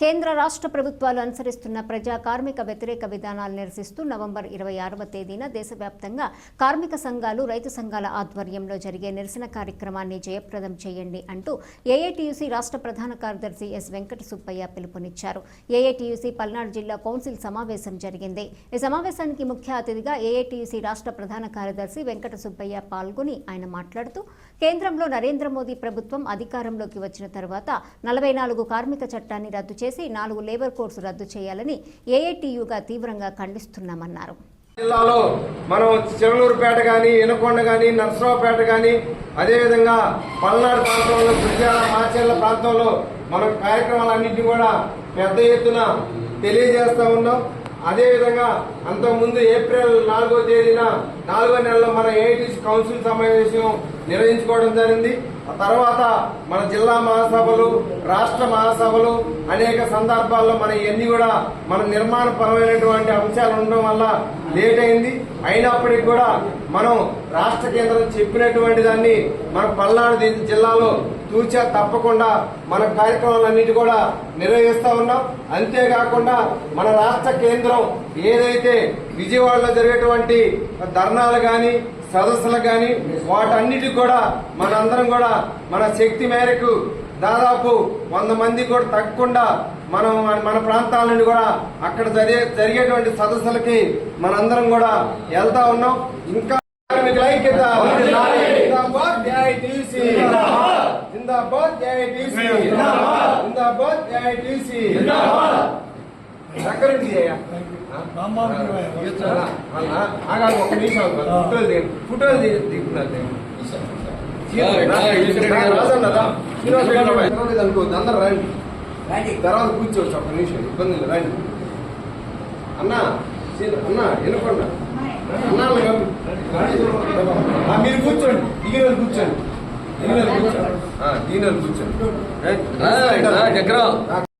కేంద్ర రాష్ట్ర ప్రభుత్వాలు అనుసరిస్తున్న ప్రజా కార్మిక వ్యతిరేక విధానాలు నిరసిస్తూ నవంబర్ ఇరవై ఆరవ తేదీన దేశవ్యాప్తంగా కార్మిక సంఘాలు రైతు సంఘాల ఆధ్వర్యంలో జరిగే నిరసన కార్యక్రమాన్ని జయప్రదం చేయండి అంటూ ఏఐటీయూసీ రాష్ట్ర ప్రధాన కార్యదర్శి ఎస్ వెంకట సుబ్బయ్య పిలుపునిచ్చారు. ఏఐటీయూసీ పల్నాడు జిల్లా కౌన్సిల్ సమావేశం జరిగింది. ఈ సమావేశానికి ముఖ్య అతిథిగా ఏఐటీయూసీ రాష్ట్ర ప్రధాన కార్యదర్శి వెంకట సుబ్బయ్య పాల్గొని ఆయన మాట్లాడుతూ కేంద్రంలో నరేంద్ర మోదీ ప్రభుత్వం అధికారంలోకి వచ్చిన తర్వాత నలభై నాలుగు కార్మిక చట్టాన్ని రద్దు చేసి నాలుగు లేబర్ కోడ్స్ రద్దు చేయాలని ఏఐటీయూగా తీవ్రంగా ఖండిస్తున్నామన్నారు. జిల్లాలో మనం చిరలూరుపేట కానీ ఇనకొండ కానీ నర్సరావుపేట కానీ అదేవిధంగా పల్నాడు ప్రాంతంలో గురిజాల మాచెల్ల ప్రాంతంలో మనం కార్యక్రమాలన్నింటినీ కూడా పెద్ద ఎత్తున తెలియజేస్తూ ఉన్నాం. అదేవిధంగా అంతకుముందు ఏప్రిల్ నాలుగో తేదీన నాలుగో నెలలో మన ఏఐటీసీ కౌన్సిల్ సమావేశం నిర్వహించుకోవడం జరిగింది. ఆ తర్వాత మన జిల్లా మహాసభలు రాష్ట్ర మహాసభలు అనేక సందర్భాల్లో మన ఇవన్నీ కూడా మన నిర్మాణపరమైనటువంటి అంశాలు ఉండడం వల్ల లేట్ అయింది. అయినప్పటికీ కూడా మనం రాష్ట్ర కేంద్రం చెప్పినటువంటి దాన్ని మన పల్నాడు జిల్లాలో తూచా తప్పకుండా మన కార్యక్రమాలన్నిటి కూడా నిర్వహిస్తా ఉన్నాం. అంతేకాకుండా మన రాష్ట్ర కేంద్రం ఏదైతే విజయవాడలో జరిగేటువంటి ధర్నాలు కానీ సదస్సులు కానీ వాటన్నిటికి కూడా మనందరం కూడా మన శక్తి మేరకు దాదాపు వంద మంది కూడా తగ్గకుండా మనం మన ప్రాంతాల నుండి కూడా అక్కడ జరిగే జరిగేటువంటి సదస్సులకి మనందరం కూడా వెళ్తా ఉన్నాం. ఇంకా జిందాబాద్ జిందాబాద్. జిందాబాద్. ఒక నిమిషం ఫోటోలు దిగ ఫోటోలు దిగుతున్నారు అనుకోవద్దు అందరు రండి తర్వాత కూర్చోవచ్చు ఒక నిమిషం ఇబ్బంది లేదు రండి అన్న అన్న ఎనుకోండి మీరు కూర్చోండి దిగిన కూర్చోండి దిగిన కూర్చోండి దిగిన కూర్చోండి దగ్గర.